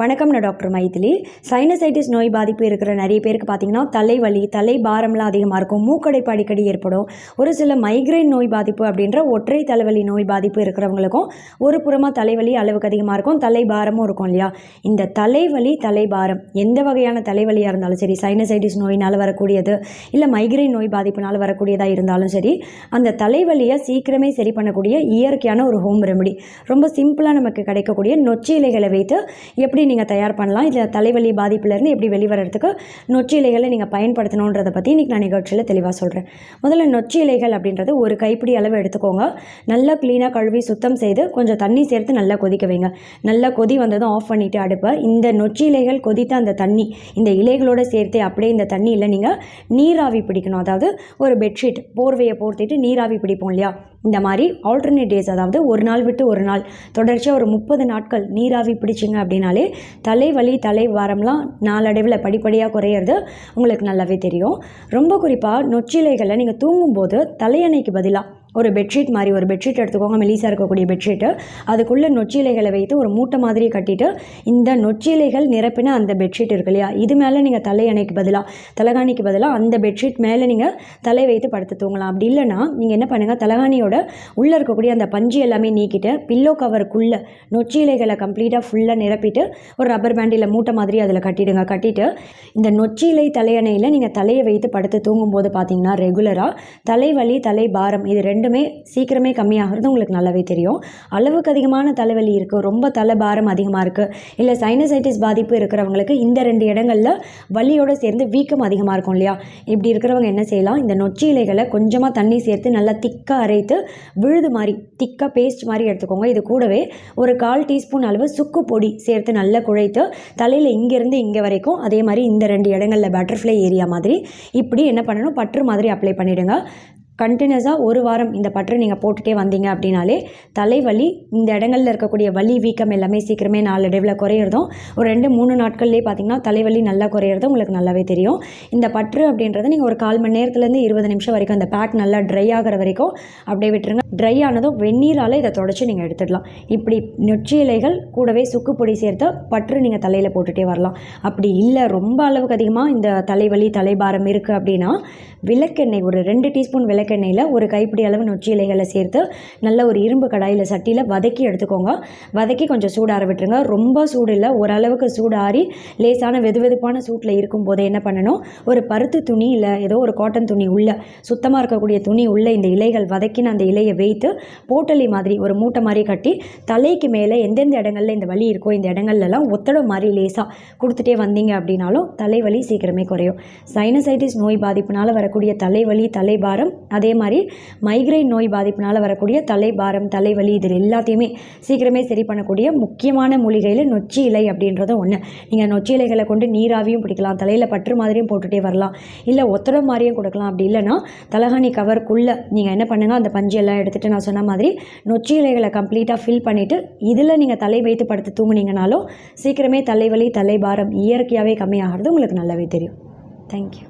வணக்கம் நான் doctor Maithili. Sinusitis நோய் பாதிப்பு இருக்கிற நிறைய பேருக்கு பார்த்தீங்கன்னா தலைவலி தலை பாரம்லாம் அதிகமாக இருக்கும். மூக்கடைப்பு அடிக்கடி ஏற்படும். ஒரு சில மைக்ரைன் நோய் பாதிப்பு அப்படின்ற ஒற்றை தலைவலி நோய் பாதிப்பு இருக்கிறவங்களுக்கும் ஒரு புறமாக தலைவலி அளவுக்கு அதிகமாக இருக்கும். தலை பாரமும் இருக்கும் இல்லையா? இந்த தலைவலி தலை பாரம் எந்த வகையான தலைவலியாக இருந்தாலும் சரி சைனசைட்டிஸ் நோயினால் வரக்கூடியது இல்லை மைக்ரைன் நோய் பாதிப்புனால் வரக்கூடியதாக இருந்தாலும் சரி அந்த தலைவலியை சீக்கிரமே சரி பண்ணக்கூடிய இயற்கையான ஒரு ஹோம் ரெமடி ரொம்ப சிம்பிளாக நமக்கு கிடைக்கக்கூடிய நொச்சி இலைகளை வைத்து எப்படி நீங்கள் தயார் பண்ணலாம். இதில் தலைவலி பாதிப்புலேருந்து எப்படி வெளிவரத்துக்கு நொச்சி இலைகளை நீங்கள் பயன்படுத்தணுன்றதை பற்றி இன்றைக்கி நான் நிகழ்ச்சியில் தெளிவாக சொல்கிறேன் முதல்ல நொச்சி இலைகள் அப்படின்றது ஒரு கைப்பிடி அளவு எடுத்துக்கோங்க. நல்லா க்ளீனாக கழுவி சுத்தம் செய்து கொஞ்சம் தண்ணி சேர்த்து நல்லா கொதிக்க வைங்க. நல்லா கொதி வந்ததும் ஆஃப் பண்ணிவிட்டு அடுப்பை இந்த நொச்சி இலைகள் கொதித்த அந்த தண்ணி இந்த இலைகளோடு சேர்த்து அப்படியே இந்த தண்ணியில் நீங்கள் நீராவி பிடிக்கணும். அதாவது ஒரு பெட்ஷீட் போர்வையை போர்த்திட்டு நீராவி பிடிப்போம் இல்லையா? இந்த மாதிரி ஆல்டர்னேட் டேஸ் அதாவது ஒரு நாள் விட்டு ஒரு நாள் தொடர்ச்சியாக ஒரு முப்பது நாட்கள் நீராவி பிடிச்சிங்க அப்படின்னாலே தலைவலி தலை வாரம்லாம் நாளடைவில் படிப்படியாக குறையிறது உங்களுக்கு நல்லாவே தெரியும். ரொம்ப குறிப்பாக நொச்சிலைகளை நீங்கள் தூங்கும்போது தலையணைக்கு பதிலாக ஒரு பெட்ஷீட் மாதிரி ஒரு பெட்ஷீட் எடுத்துக்கோங்க மெலிசாக இருக்கக்கூடிய பெட்ஷீட்டு அதுக்குள்ளே நொச்சிலைகளை வைத்து ஒரு மூட்டை மாதிரி கட்டிட்டு இந்த நொச்சிலைகள் நிரப்பின அந்த பெட்ஷீட் இருக்கு இல்லையா? இது மேலே நீங்கள் தலையணைக்கு பதிலாக தலகாணிக்கு பதிலாக அந்த பெட்ஷீட் மேலே நீங்கள் தலை வைத்து படுத்து தூங்கலாம். அப்படி இல்லைன்னா நீங்கள் என்ன பண்ணுங்கள் தலகாணியோட உள்ளே இருக்கக்கூடிய அந்த பஞ்சு எல்லாமே நீக்கிட்டு பில்லோ கவருக்குள்ளே நொச்சிலைகளை கம்ப்ளீட்டாக ஃபுல்லாக நிரப்பிட்டு ஒரு ரப்பர் பேண்டில் மூட்டை மாதிரி அதில் கட்டிடுங்க. கட்டிட்டு இந்த நொச்சிலை தலையணையில் நீங்கள் தலையை வைத்து படுத்து தூங்கும்போது பார்த்தீங்கன்னா ரெகுலராக தலைவலி தலை பாரம் இது ரெண்டு ரெண்டுமே சீக்கிரமே கம்மியாகிறது உங்களுக்கு நல்லாவே தெரியும். அளவுக்கு அதிகமான தலைவலி இருக்குது ரொம்ப தலை பாரம் அதிகமாக இருக்குது இல்லை சைனசைட்டிஸ் பாதிப்பு இருக்கிறவங்களுக்கு இந்த ரெண்டு இடங்களில் வலியோடு சேர்ந்து வீக்கம் அதிகமாக இருக்கும் இல்லையா? இப்படி இருக்கிறவங்க என்ன செய்யலாம்? இந்த நொச்சி இலைகளை கொஞ்சமாக தண்ணி சேர்த்து நல்லா திக்காக அரைத்து விழுது மாதிரி திக்காக பேஸ்ட் மாதிரி எடுத்துக்கோங்க. இது கூடவே ஒரு கால் டீஸ்பூன் அளவு சுக்கு பொடி சேர்த்து நல்லா குழைத்து தலையில் இங்கேருந்து இங்கே வரைக்கும் அதே மாதிரி இந்த ரெண்டு இடங்களில் பட்டர்ஃப்ளை ஏரியா மாதிரி இப்படி என்ன பண்ணணும்? பற்று மாதிரி அப்ளை பண்ணிவிடுங்க கண்டினியூஸாக ஒரு வாரம் இந்த பற்று நீங்கள் போட்டுகிட்டே வந்தீங்க அப்படின்னாலே தலைவலி இந்த இடங்களில் இருக்கக்கூடிய வலி வீக்கம் எல்லாமே சீக்கிரமே நாளடைவில் குறையிறதும் ஒரு ரெண்டு மூணு நாட்கள்லேயே பார்த்தீங்கன்னா தலைவலி நல்லா குறையிறது உங்களுக்கு நல்லாவே தெரியும். இந்த பற்று அப்படின்றத நீங்கள் ஒரு கால் மணி நேரத்துலேருந்து இருபது நிமிஷம் வரைக்கும் அந்த பேக் நல்லா ட்ரை ஆகிற வரைக்கும் அப்படியே விட்டுருங்க. ட்ரை ஆனதும் வெந்நீரால் இதை தொடச்சி நீங்கள் எடுத்துடலாம். இப்படி நொச்சி இலைகள் கூடவே சுக்கு பொடி சேர்த்து பற்று நீங்கள் தலையில் போட்டுகிட்டே வரலாம். அப்படி இல்லை ரொம்ப அளவுக்கு அதிகமாக இந்த தலைவலி தலைபாரம் இருக்குது அப்படின்னா விளக்கெண்ணெய் ஒரு ரெண்டு டீஸ்பூன் விளக்கு விளக்கெண்ணெயில் ஒரு கைப்பிடி அளவு நொச்சி இலைகளை சேர்த்து நல்ல ஒரு இரும்பு கடாயில் சட்டியில் வதக்கி எடுத்துக்கோங்க. வதக்கி கொஞ்சம் சூடார விட்டுருங்க. ரொம்ப சூடு இல்லை ஓரளவுக்கு சூடாரி லேசான வெது வெதுப்பான சூட்டில் இருக்கும்போது என்ன பண்ணணும்? ஒரு பருத்து துணி இல்லை ஏதோ ஒரு காட்டன் துணி உள்ள சுத்தமாக இருக்கக்கூடிய துணி உள்ள இந்த இலைகள் வதக்கின அந்த இலையை வைத்து போட்டலி மாதிரி ஒரு மூட்டை மாதிரி கட்டி தலைக்கு மேலே எந்தெந்த இடங்கள்ல இந்த வலி இருக்கோ இந்த இடங்கள்லாம் ஒத்தடம் மாதிரி லேசாக கொடுத்துட்டே வந்தீங்க அப்படின்னாலும் தலைவலி சீக்கிரமே குறையும். சைனசைட்டிஸ் நோய் பாதிப்புனால வரக்கூடிய தலைவலி தலைபாரம் அதே மாதிரி மைக்ரைன் நோய் பாதிப்பினால் வரக்கூடிய தலைபாரம் தலைவலி இது எல்லாத்தையுமே சீக்கிரமே சரி பண்ணக்கூடிய முக்கியமான மூலிகையில் நொச்சி இலை அப்படின்றதும் ஒன்று நீங்கள் நொச்சி இலைகளை கொண்டு நீராவியும் பிடிக்கலாம் தலையில் பற்று மாதிரியும் போட்டுகிட்டே வரலாம். இல்லை ஒத்தடம் மாதிரியும் கொடுக்கலாம். அப்படி இல்லைன்னா தலகாணி கவருக்குள்ளே நீங்கள் என்ன பண்ணுங்கள் அந்த பஞ்சு எல்லாம் எடுத்துகிட்டு நான் சொன்ன மாதிரி நொச்சி இலைகளை கம்ப்ளீட்டாக ஃபில் பண்ணிவிட்டு இதில் நீங்கள் தலை வைத்து படுத்து தூங்குனீங்கனாலும் சீக்கிரமே தலைவலி தலைபாரம் இயற்கையாகவே கம்மியாகிறது உங்களுக்கு நல்லாவே தெரியும். தேங்க்யூ